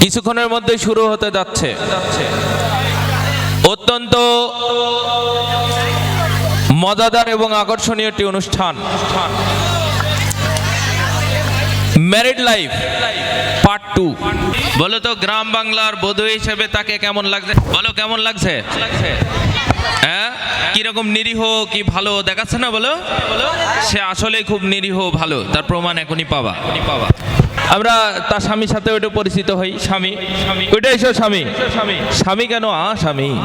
কিছুক্ষণের মধ্যে শুরু হতে যাচ্ছে। অত্যন্ত মজাদার এবং আকর্ষণীয় একটি অনুষ্ঠান। ম্যারিড লাইফ পার্ট টু বলো তো, গ্রাম বাংলার বধূ হিসেবে তাকে কেমন লাগছে? বলো, কেমন লাগছে? হ্যাঁ? কীরকম নিরীহ, কি ভালো? দেখাচ্ছে না বলো? সে আসলে খুব নিরীহ, ভালো। তার প্রমাণ এখনই পাবা পাবা। আমরা তার স্বামীর সাথে ওইটা পরিচিত হই, স্বামী। ওইটা এসো স্বামী। স্বামী কেন? আ, স্বামী।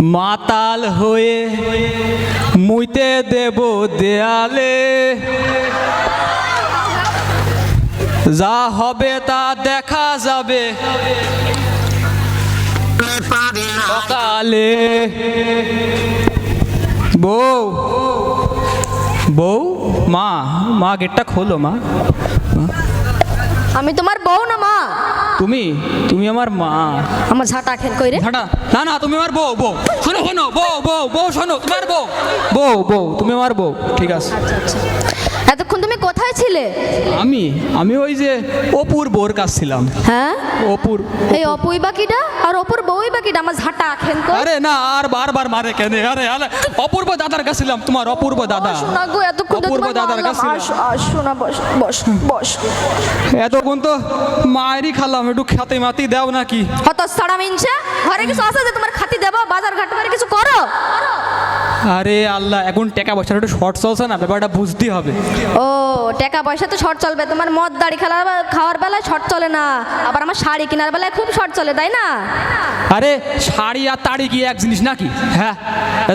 মাতাল হয়ে মুইতে দেব দেয়ালে। যা হবে তা দেখা যাবে। সকালে। বউ। বউ? মা মা গেটটা খোলো মা। আমি তোমার বউ না মা। তুমি? তুমি আমার মা। আমার ঝাঁটা খেল কই রে? ঝাঁটা? না না তুমি আমার বউ বউ। শোনো শোনো বউ বউ বউ শোনো তোমার বউ। বউ বউ তুমি আমার বউ। ঠিক আছে। এতক্ষণ তুমি কোথায় ছিলে? আমি আমি ওই যে অপুর বোর কাছ ছিলাম। হ্যাঁ? অপুর এই অপুই বাকিটা আর অপুর বউই বাকিটা আমার ঝাঁটা খেল কই আরে না আর বারবার মারে কেন। আরে আরে অপূর্ব দাদার কাছে ছিলাম তোমার অপূর্ব দাদা। শোনা গো এতক্ষণ তো অপূর্ব দাদার। কাছে আসো, আসো না বস বস বস। এতক্ষণ তো মায়েরই খালাম একটু খাতে মাতি দাও নাকি? হত সাড়া মিনছে। ঘরে কিছু আছে যে তোমার খাতি দেবো? বাজার ঘাট করে কিছু করো? আরে আল্লাহ এখন টাকা পয়সার একটু শর্ট চলছে না ব্যাপারটা বুঝতে হবে। ও টাকা পয়সা তো শর্ট চলবে তোমার মদ দাড়ি খেলার খাওয়ার বেলায় শর্ট চলে না। আবার আমার শাড়ি কেনার বেলায় খুব শর্ট চলে তাই না? আরে শাড়ি আর তাড়ি কি এক জিনিস নাকি? হ্যাঁ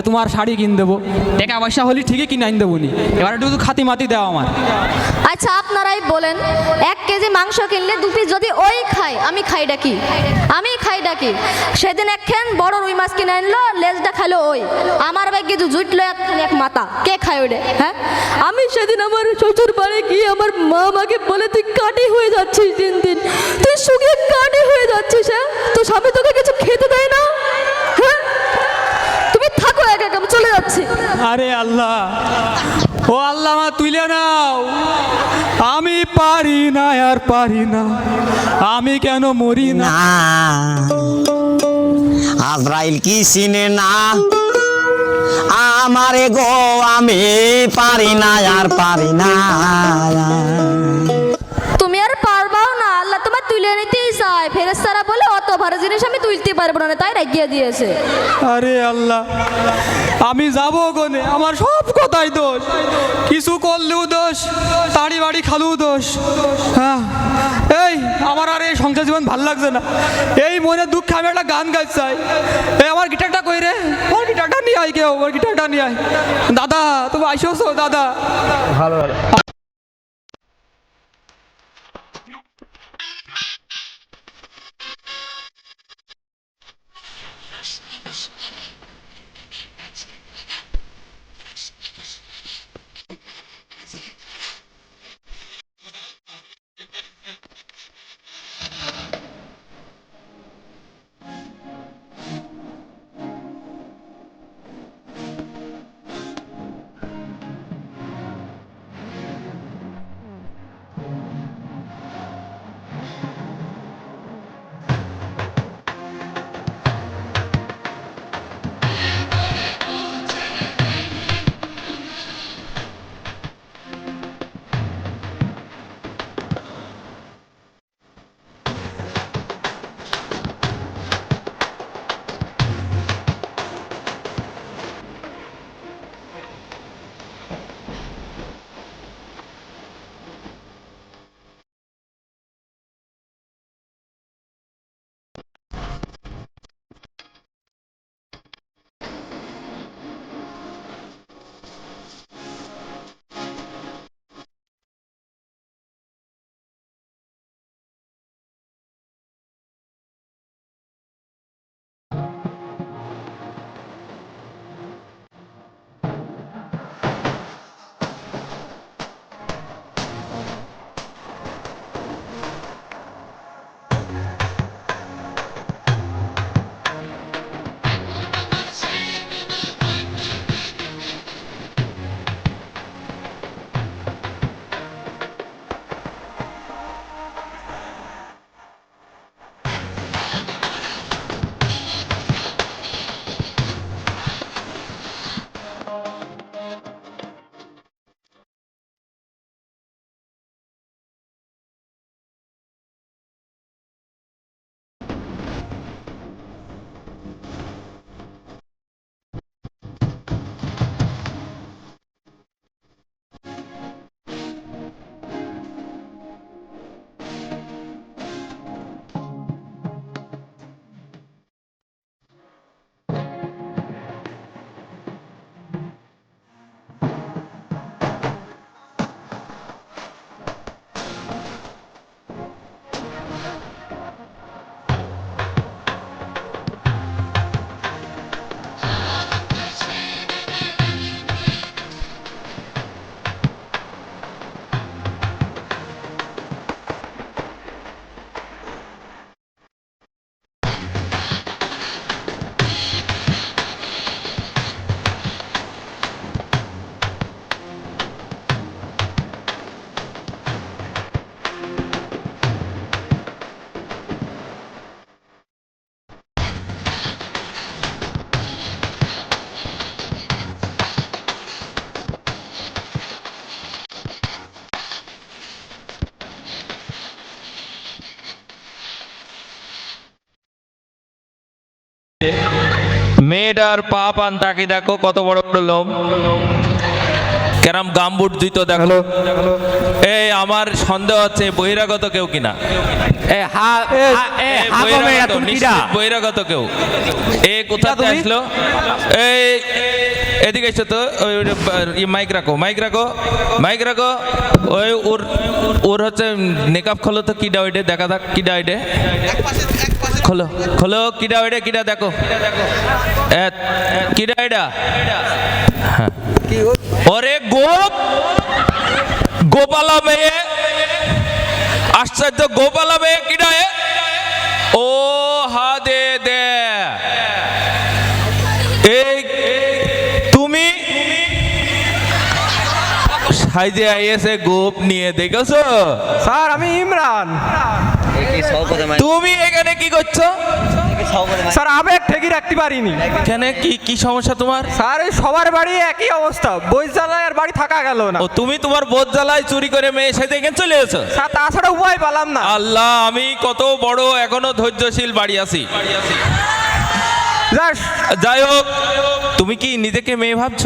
তোমার শাড়ি কিন দেবো। টাকা পয়সা হলে ঠিকই কিনে আইন দেবো নি এবার একটু খাতি মাতি দাও আমার। আচ্ছা আপনারাই বলেন এক কেজি মাংস কিনলে দু পিস যদি ওই খাই আমি খাই ডাকি আমি খাই ডাকি সেদিন একখান বড় রুই মাছ কিনে আনলো লেজটা খাইলো ওই। আমার ভাই কিছু জুটলো একখান এক মাথা কে খায় ওইটা হ্যাঁ? আমি সেদিন আমার শ্বশুর বাড়ি গিয়ে আমার মা আমাকে বলে তুই কাটি হয়ে যাচ্ছিস দিন দিন তুই শুকিয়ে কাটি হয়ে যাচ্ছিস হ্যাঁ? তো স্বামী তোকে কিছু খেতে দেয় না হ্যাঁ? তুমি থাকো এক এক আমি চলে যাচ্ছি। আরে আল্লাহ ও আল্লাহ আমার তুলে নাও। আমি পারি না আর পারি না আমি কেন মরি না? না। আজরাইল কি চিনে না? আমারে গো আমি পারি না আর পারি না। তুমি আর পারবাও না আল্লাহ তোমার তুলে নিতেই চায়। ফেরেস্তারা বলে অত ভালো জিনিস আমি তুলতে পারব না তাই রাখিয়ে দিয়েছে। আরে আল্লাহ আমি যাব গনে আমার সব কথাই দোষ। কিছু করলেও দোষ তাড়ি বাড়ি খালুও দোষ। হ্যাঁ এই আমার আর এই সংসার জীবন ভালো লাগছে না। এই মনে দুঃখে আমি একটা গান গাইতে চাই। নিয়ে ওর গিটারটা নিয়ে আয় দাদা তুমি আইসো দাদা ভালো ভালো মেয়েটার পা পান তাকে দেখো কত বড় বড় লোম। কেরাম গামবুট দুই তো দেখো এই আমার সন্দেহ হচ্ছে বহিরাগত কেউ কিনা? বহিরাগত, কেউ। এ কোথা আসলো? এই এদিকে এসো তো। ওই মাইক রাখো মাইক রাখো মাইক রাখো। ওই ওর ওর হচ্ছে নেকাপ খোলো তো কিডা ওইটে দেখা থাক কিডা ওইটে খোলো খোলো, কিডা ওইটে কিডা দেখো। কিডা এটা হ্যাঁ। ওরে গোপ, গোপালা মেয়ে। আশ্চর্য, গোপালা মেয়ে কিডা ও, হা, দে দে। এই, তুমি? সাইজে আইএসে গোপ নিয়ে দেখেছ? স্যার, আমি ইমরান। তুমি এখানে কি করছ? স্যার আবেগ ঠেকি রাখতে পারিনি। এখানে কি কি সমস্যা তোমার? স্যার সবার বাড়ি একই অবস্থা। বই জ্বালায় আর বাড়ি থাকা গেল না। ও তুমি তোমার বোধ জ্বালায় চুরি করে মেয়ে সাথে এখানে চলে এসো স্যার তাছাড়া উপায় পেলাম না। আল্লাহ আমি কত বড় এখনও ধৈর্যশীল বাড়ি আছি। যাই হোক তুমি কি নিজেকে মেয়ে ভাবছ?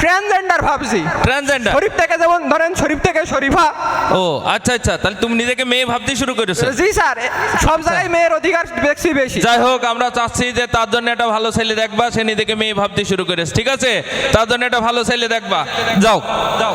ট্রান্সজেন্ডার ভাবছি। ট্রান্সজেন্ডার শরীফ থেকে যেমন ধরেন শরীফ থেকে শরীফা। ও আচ্ছা আচ্ছা তাহলে তুমি নিজেকে মেয়ে ভাবতে শুরু করেছ। জি স্যার সব জায়গায় মেয়ের অধিকার বেশি বেশি। যাই হোক আমরা চাচ্ছি যে তার জন্য একটা ভালো ছেলে দেখবা সে নিজেকে মেয়ে ভাবতে শুরু করেছে। ঠিক আছে? তার জন্য একটা ভালো ছেলে দেখবা। যাও। যাও।